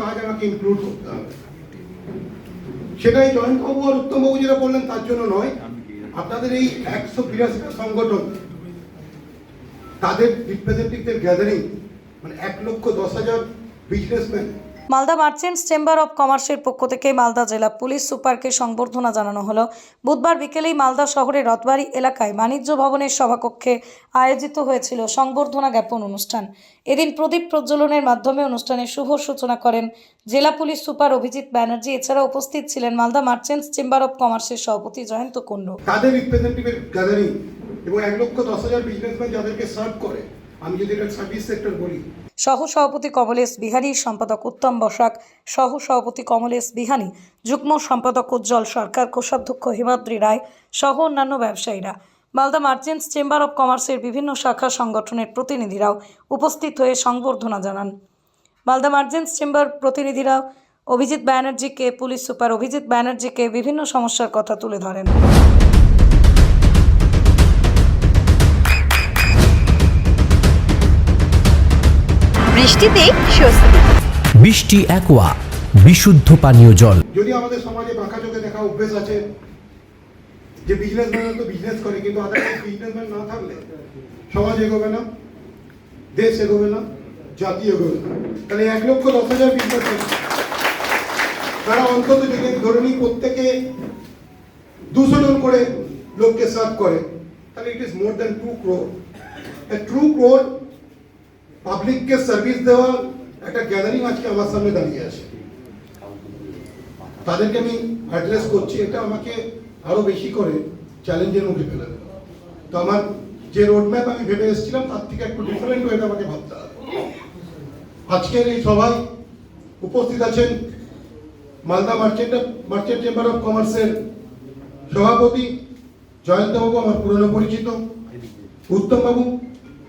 কাজ আমাকে ইনক্লুড করতে হবে। সেটাই জয়ন্তবাবু আর উত্তমবাবু যেটা বললেন তার জন্য নয়, আপনাদের এই একশো বিরাশিটা সংগঠন, তাদের রিপ্রেজেন্টেটিভদের গ্যাদারিং মানে এক লক্ষ দশ হাজার businessman Malda merchants chamber of কমার্সের পক্ষ থেকে মালদা জেলা পুলিশ সুপারকে সংবর্ধনা জানানো হলো। বুধবার বিকেলেই মালদা শহরের রথবাড়ি এলাকায় বাণিজ্য ভবনের সভাকক্ষে আয়োজিত হয়েছিল সংবর্ধনা জ্ঞাপন অনুষ্ঠান। এদিন প্রদীপ প্রজ্বলনের মাধ্যমে অনুষ্ঠানের শুভ সূচনা করেন জেলা পুলিশ সুপার অভিজিৎ ব্যানার্জি। এছাড়া উপস্থিত ছিলেন মালদা মার্চেন্টস চেম্বার অব কমার্সের সভাপতি জয়ন্ত কুণ্ডু। এবং এক লক্ষ দশ হাজার বিজনেসম্যান যাদেরকে সার্ভ করে আমি যদি এটা সার্ভিস সেক্টর বলি। সহ সভাপতি কমলেশ বিহারী, সম্পাদক উত্তম বসাক সহ সভাপতি কমলেশ বিহানী যুগ্ম সম্পাদক উজ্জ্বল সরকার, কোষাধ্যক্ষ হিমাদ্রি রায় সহ অন্যান্য ব্যবসায়ীরা। মালদা মার্চেন্টস চেম্বার অব কমার্সের বিভিন্ন শাখা সংগঠনের প্রতিনিধিরাও উপস্থিত হয়ে সংবর্ধনা জানান। মালদা মার্চেন্টস চেম্বার প্রতিনিধিরা অভিজিৎ ব্যানার্জিকে, পুলিশ সুপার অভিজিৎ ব্যানার্জিকে বিভিন্ন সমস্যার কথা তুলে ধরেন। বৃষ্টিতে স্বস্তি। বৃষ্টি অ্যাকোয়া বিশুদ্ধ পানীয় জল। যদি আমাদের সমাজে বাঁকা চোখে দেখা অভ্যেস আছে যে বিজনেসম্যান তো বিজনেস করে কিন্তু আদারওয়াইজ বিজনেসম্যান না থাকলে সমাজ এগোবে না দেশ এগোবে না জাতি এগোবে না। তাহলে এক লক্ষ দশ হাজার বিজনেসম্যান তারা অন্তত যদি ধরে নিই প্রত্যেকে দুশো জন করে লোককে সার্ভ করে তাহলে it is more than two crore true crore পাবলিককে সার্ভিস দেওয়া একটা গ্যাদারিং আজকে আমার সামনে দাঁড়িয়ে আছে। তাদেরকে আমি অ্যাড্রেস করছি, এটা আমাকে আরও বেশি করে চ্যালেঞ্জের মুখে ফেলে দেবে। তো আমার যে রোডম্যাপ আমি ভেবে এসেছিলাম, তার থেকে একটু ডিফারেন্ট ওয়েতে আমাকে ভাবতে হবে। আজকের এই সভায় উপস্থিত আছেন Malda merchant merchant chamber of কমার্সের সভাপতি জয়ন্তবাবু আমার পুরনো পরিচিত। উত্তমবাবু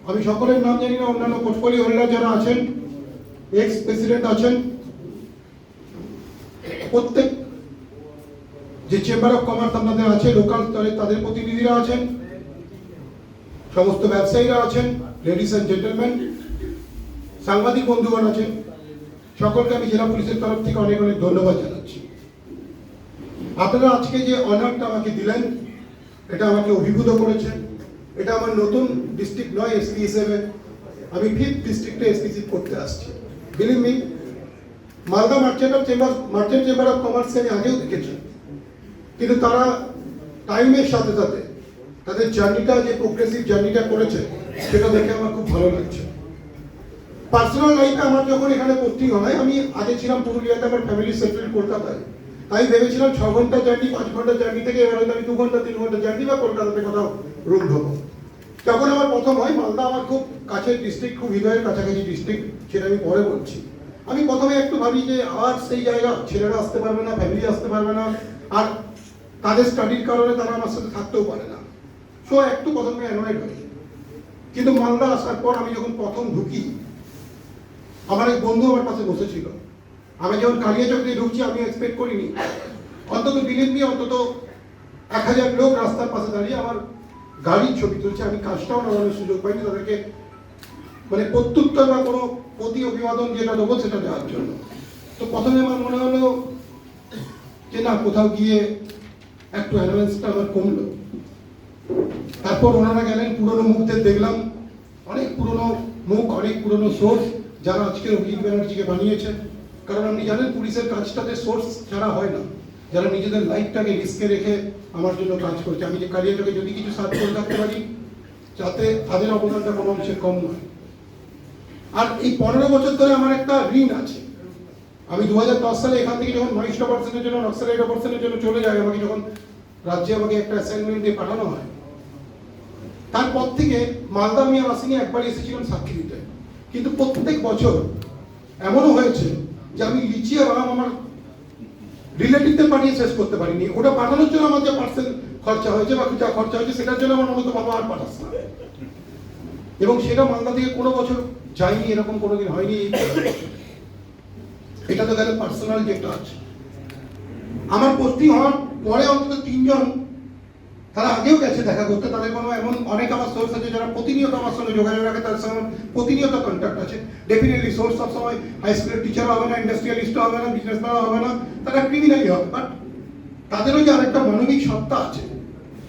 আমি সকলের নাম জানি না, অন্যান্য পোর্টফোলিও হোল্ডার যারা আছেন এক্স প্রেসিডেন্ট আছেন, প্রত্যেক যে চেম্বার অফ কমার্স আপনাদের আছে লোকাল স্তরে তাদের প্রতিনিধিরা আছেন, সমস্ত ব্যবসায়ীরা আছেন লেডিস অ্যান্ড জেন্টলম্যান সাংবাদিক বন্ধুগণ আছেন, সকলকে আমি জেলা পুলিশের তরফ থেকে অনেক অনেক ধন্যবাদ জানাচ্ছি। আপনারা আজকে যে অনারটা আমাকে দিলেন, এটা আমাকে অভিভূত করেছে এটা আমার নতুন ডিস্ট্রিক্ট নয় এসপি হিসেবে। আমি ফিফথ ডিস্ট্রিক্টে এসপিসি করতে আসছি। Believe me Malda merchant of chamber merchant chamber of কমার্সকে আমি আগেও দেখেছি। কিন্তু তারা টাইমের সাথে সাথে তাদের জার্নিটা যে প্রোগ্রেসিভ জার্নিটা করেছে, সেটা দেখে আমার খুব ভালো লাগছে। পার্সোনাল লাইফে আমার যখন এখানে পোস্টিং হয়, আমি আগে ছিলাম পুরুলিয়াতে, আমার ফ্যামিলি সেটেল কলকাতায় তাই ভেবেছিলাম ছ ঘণ্টা জার্নি পাঁচ ঘণ্টা জার্নি থেকে এবার হয়তো আমি দু ঘণ্টা, তিন ঘণ্টা জার্নি বা কলকাতাতে কোথাও রুম ধরবো যখন আমার প্রথম হয়, মালদা আমার খুব কাছের ডিস্ট্রিক্ট খুব হৃদয়ের কাছাকাছি ডিস্ট্রিক্ট সেটা আমি পরে বলছি। আমি প্রথমে একটু ভাবি যে, আর সেই জায়গা, ছেলেরা আসতে পারবে না ফ্যামিলি আসতে পারবে না, আর তাদের স্টাডির কারণে তারা আমার সাথে থাকতেও পারে না। সো একটু প্রথমে অ্যানয়েড হই। কিন্তু মালদা আসার পর আমি যখন প্রথম ঢুকি, আমার এক বন্ধু আমার পাশে বসেছিল। আমি যখন কালিয়াচক দিয়ে ঢুকছি আমি এক্সপেক্ট করিনি। অন্তত বিলিভ নিয়ে অন্তত এক হাজার লোক রাস্তার পাশে দাঁড়িয়ে আমার গাড়ির ছবি তুলছে, আমি কাজটাও নামানোর সুযোগ পাইনি তাদেরকে। মানে প্রত্যুত্তর বা কোনো প্রতি অভিবাদন যেটা দেবো সেটা দেওয়ার জন্য। তো প্রথমে আমার মনে হলো যে না, কোথাও গিয়ে একটু অ্যাডভান্সটা আমার কমলো। তারপর ওনারা গেলেন, পুরনো মুখদের দেখলাম। অনেক পুরনো মুখ, অনেক পুরনো সোর্স যারা আজকের অভিজিৎ ব্যানার্জিকে বানিয়েছেন। কারণ আপনি জানেন, পুলিশের কাজটাতে সোর্স ছাড়া হয় না। যারা নিজেদের লাইফটাকে রিস্কে রেখে আমার জন্য কাজ করছে, আমি যে কারিয়াটাকে যদি কিছু সার্চ করে থাকতে পারি, যাতে তাদের অবদানটা কোনো অংশে কম নয়। আর এই পনেরো বছর ধরে আমার একটা ঋণ আছে। আমি দু হাজার দশ সালে এখান থেকে যখন নয়শো পার্সেন্টের জন্য নক্সালাইট অপারেশনের জন্য চলে যাই আমাকে যখন রাজ্যে আমাকে একটা অ্যাসাইনমেন্ট দিয়ে পাঠানো হয়, তারপর থেকে মালদা মিয়া আসিনি একবার এসেছিলাম সাক্ষী দিতে। কিন্তু প্রত্যেক বছর এমনও হয়েছে যে আমি লিচি আর আম আমার রিলেটিভদের পাঠিয়ে শেষ করতে পারিনি। ওটা পাঠানোর জন্য আমার যা পার্সেন্ট খরচা হয়েছে বা যা খরচা হয়েছে, সেটার জন্য আমার মতো বাবা আর পাঠাস না। এবং সেটা মালদা থেকে কোনো বছর যায়নি, এরকম কোনোদিন হয়নি। এটা তো গেলে পার্সোনাল যেটা আছে আমার পোস্টিং হওয়ার পরে অন্তত তিনজন তারা আগেও গেছে দেখা করতে, তাদের কোনো এমন অনেক আমার সোর্স আছে যারা প্রতিনিয়ত আমার সঙ্গে যোগাযোগ রাখে, তাদের সঙ্গে প্রতিনিয়ত কন্ট্যাক্ট আছে। ডেফিনেটলি সোর্স সব সময় হাই স্কুলের টিচার হবে না ইন্ডাস্ট্রিয়ালিস্ট হবে না বিজনেসম্যান হবে না, তারা ক্রিমিনালি হবে বাট তাদেরও যে আরেকটা মানবিক সত্তা আছে,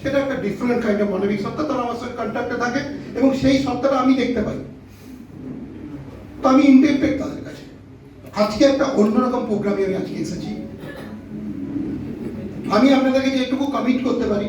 সেটা একটা ডিফারেন্ট কাইন্ড অফ মানবিক সত্তা, তারা আমার সঙ্গে কন্ট্যাক্টে থাকে, এবং সেই সত্তাটা আমি দেখতে পাই। তো আমি ইন্টারপ্রেট তাদের কাছে। আজকে একটা অন্যরকম প্রোগ্রামে আমি আজকে এসেছি। আমি আপনাদেরকে যেটুকু কমিট করতে পারি